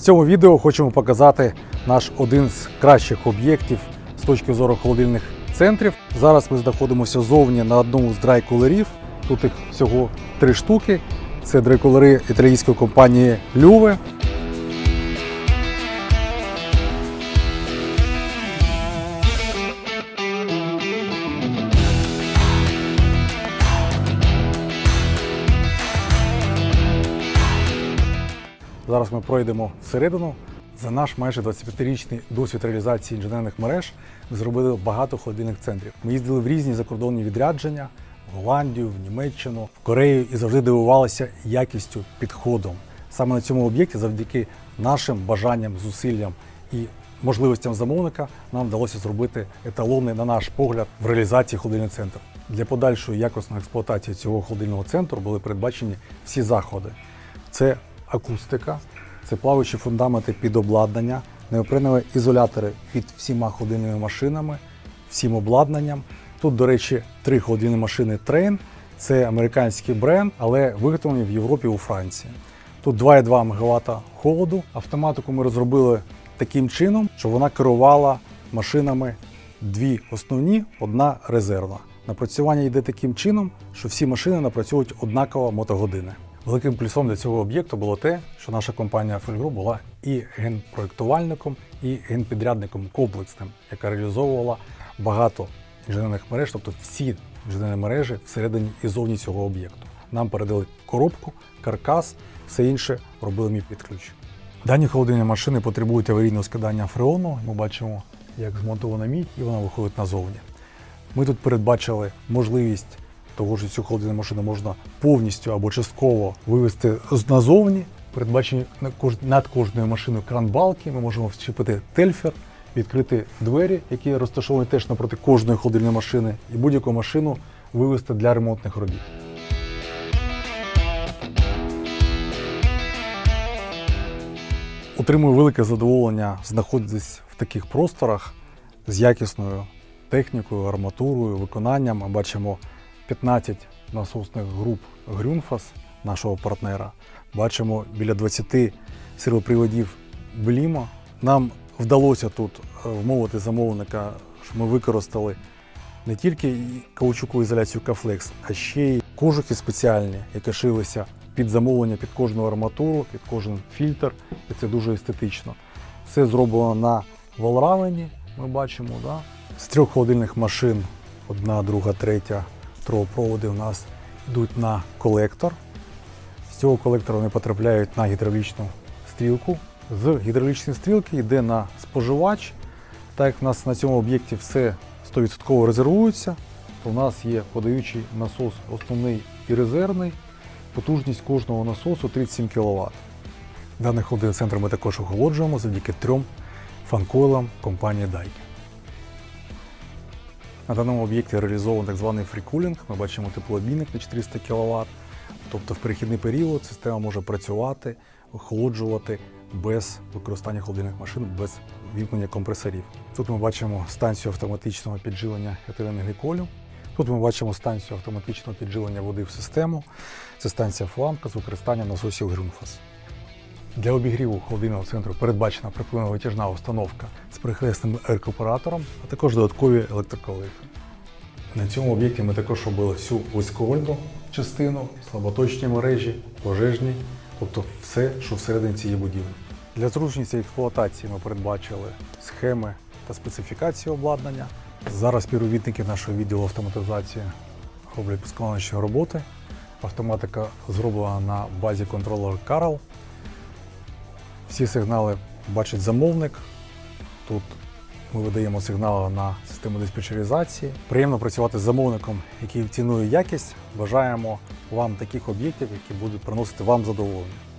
В цьому відео хочемо показати наш один з кращих об'єктів з точки зору холодильних центрів. Зараз ми знаходимося зовні на одному з драйкулерів. Тут їх всього три штуки. Це драйкулери італійської компанії Люве. Зараз ми пройдемо всередину. За наш майже 25-річний досвід реалізації інженерних мереж ми зробили багато холодильних центрів. Ми їздили в різні закордонні відрядження в Голландію, в Німеччину, в Корею і завжди дивувалися якістю, підходом. Саме на цьому об'єкті, завдяки нашим бажанням, зусиллям і можливостям замовника, нам вдалося зробити еталонний, на наш погляд, в реалізації холодильний центр. Для подальшої якісної експлуатації цього холодильного центру були передбачені всі заходи. Це акустика, це плаваючі фундаменти під обладнання, неопренові ізолятори під всіма холодильними машинами, всім обладнанням. Тут, до речі, три холодильні машини Train. Це американський бренд, але виготовлені в Європі у Франції. Тут 2,2 МВт холоду. Автоматику ми розробили таким чином, що вона керувала машинами дві основні, одна резервна. Напрацювання йде таким чином, що всі машини напрацьовують однаково мотогодини. Великим плюсом для цього об'єкту було те, що наша компанія Фельгру була і генпроєктувальником, і генпідрядником комплексним, яка реалізовувала багато інженерних мереж, тобто всі інженерні мережі всередині і зовні цього об'єкту. Нам передали коробку, каркас, все інше робили ми під ключ. Дані холодильні машини потребують аварійного скидання фреону. Ми бачимо, як змонтована мідь, і вона виходить назовні. Ми тут передбачили можливість того, що цю холодильну машину можна повністю або частково вивести назовні. Передбачені над кожною машиною кран балки. Ми можемо вчепити тельфер, відкрити двері, які розташовані теж напроти кожної холодильної машини, і будь-яку машину вивести для ремонтних робіт. Отримую велике задоволення знаходитись в таких просторах з якісною технікою, арматурою, виконанням. Ми бачимо 15 насосних груп Грюнфас, нашого партнера. Бачимо біля 20 сервоприводів Бліма. Нам вдалося тут е, вмовити замовника, що ми використали не тільки каучукову ізоляцію Кафлекс, а ще й кожухи спеціальні, які шилися під замовлення, під кожну арматуру, під кожен фільтр, і це дуже естетично. Все зроблено на валравені, ми бачимо. Да? З трьох холодильних машин, одна, друга, третя, трубопроводи у нас йдуть на колектор. З цього колектора вони потрапляють на гідравлічну стрілку. З гідравлічної стрілки йде на споживач. Так як в нас на цьому об'єкті все 100% резервується, то у нас є подаючий насос основний і резервний. Потужність кожного насосу 37 кВт. Даний холодильний центр ми також охолоджуємо завдяки трьом фанкойлам компанії Daikin. На даному об'єкті реалізований так званий фрікулінг. Ми бачимо теплообмінник на 400 кВт. Тобто в перехідний період система може працювати, охолоджувати без використання холодильних машин, без вімкнення компресорів. Тут ми бачимо станцію автоматичного підживлення етилену гліколю. Тут ми бачимо станцію автоматичного підживлення води в систему. Це станція фламка з використанням насосів Грюнфас. Для обігріву холодильного центру передбачена припливно-витяжна установка з перехресним рекуператором, а також додаткові електроколихи. На цьому об'єкті ми також робили всю вузьковольтну частину, слаботочні мережі, пожежні, тобто все, що всередині цієї будівлі. Для зручності експлуатації ми передбачили схеми та специфікації обладнання. Зараз співробітники нашого відділу автоматизації роблять безконечні роботи. Автоматика зроблена на базі контролера Carl. Всі сигнали бачить замовник. Тут ми видаємо сигнали на систему диспетчеризації. Приємно працювати з замовником, який цінує якість. Бажаємо вам таких об'єктів, які будуть приносити вам задоволення.